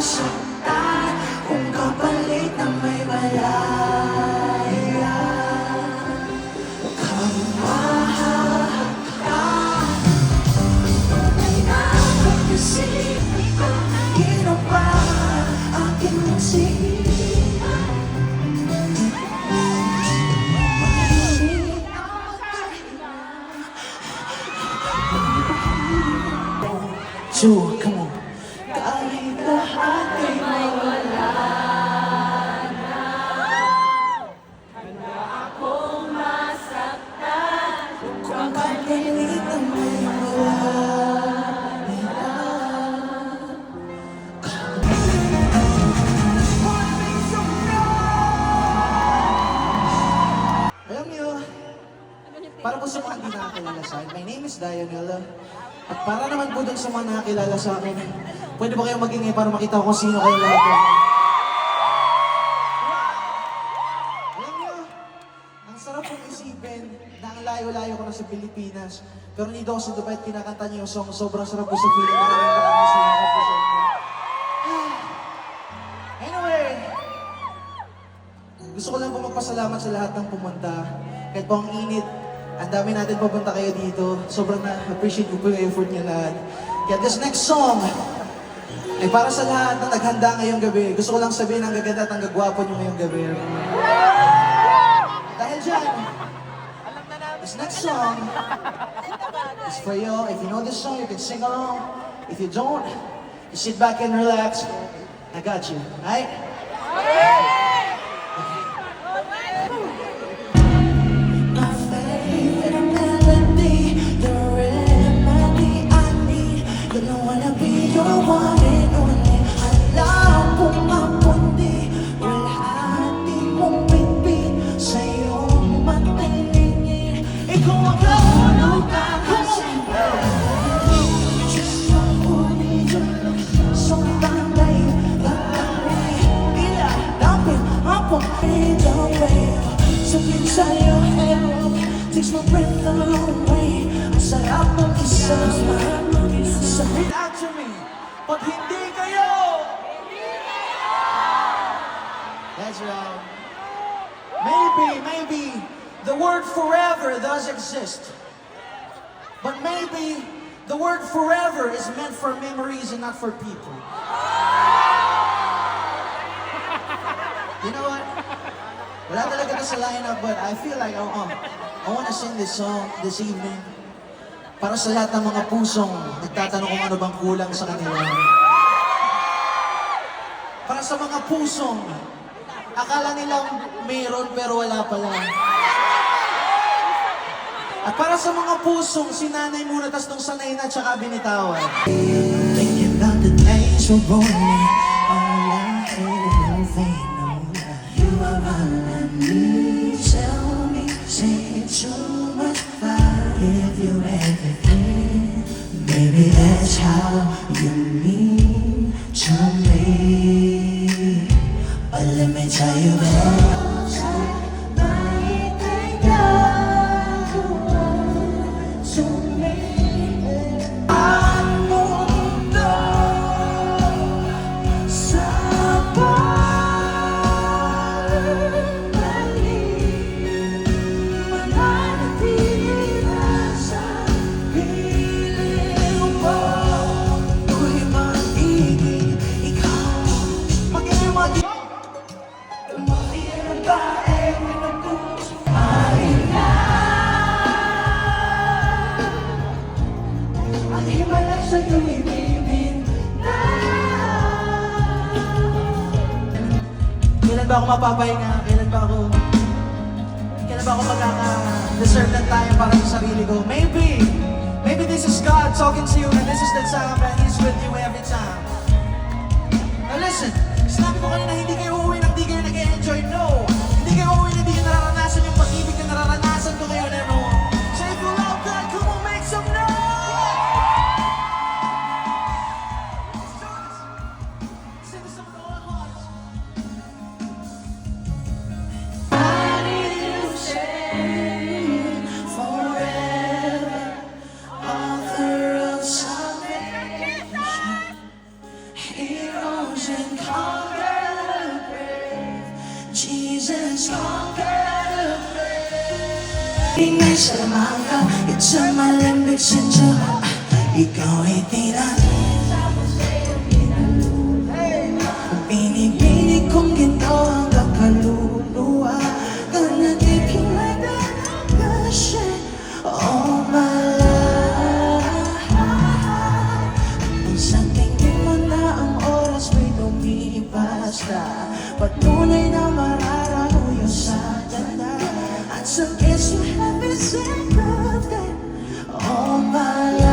salita Kung Two, come on. Sa akin, my name is Dionel. At para naman po dun sa mga nakakilala sa akin, pwede ba kayong magingay para makita ko sino kayo lahat? Alam niyo, ang sarap pong isipin na ang layo-layo ko na sa Pilipinas. Pero nito ako sa Dubai at kinakanta niyo yung song. Sobrang sarap po sa feeling. Maraming maraming salamat po sa inyo. Anyway, gusto ko lang po magpasalamat sa lahat ng pumunta. Kahit po ang init, ang dami natin pupunta kayo dito. Sobrang na-appreciate ko po yung effort niya lahat. Kaya this next song, ay para sa lahat na naghanda ngayong gabi. Gusto ko lang sabihin ang gaganda at ang gagwapo niyo ngayong gabi. Dahil dyan, this next song is for you. If you know this song, you can sing along. If you don't, you sit back and relax. I got you, alright? Ang kahulog ka kasi Takes my breath away Ang sarap ng isama Sabihin out to me Pag hindi kayo. That's right Maybe, maybe The word forever does exist. But maybe the word forever is meant for memories and not for people. You know what? Wala to sa lineup, but I feel like, oh, oh, I wanna sing this song this evening para sa lahat ng mga pusong nagtatanong kung ano bang kulang sa kanila. Para sa mga pusong akala nilang mayroon pero wala pala. At para sa mga pusong sinanay muna tas nung sanay na tsaka binitawan. Thinking about the days we're rolling 吵 Kailan ba ako mapapahinga? Kailan ba ako Kailan ba ako magkaka-deserve ng time para sa sarili ko? Maybe Jesus conquered afraid Ingay sa mga It's a malambig sa Ikaw ay tinatawag sweet love that all my life.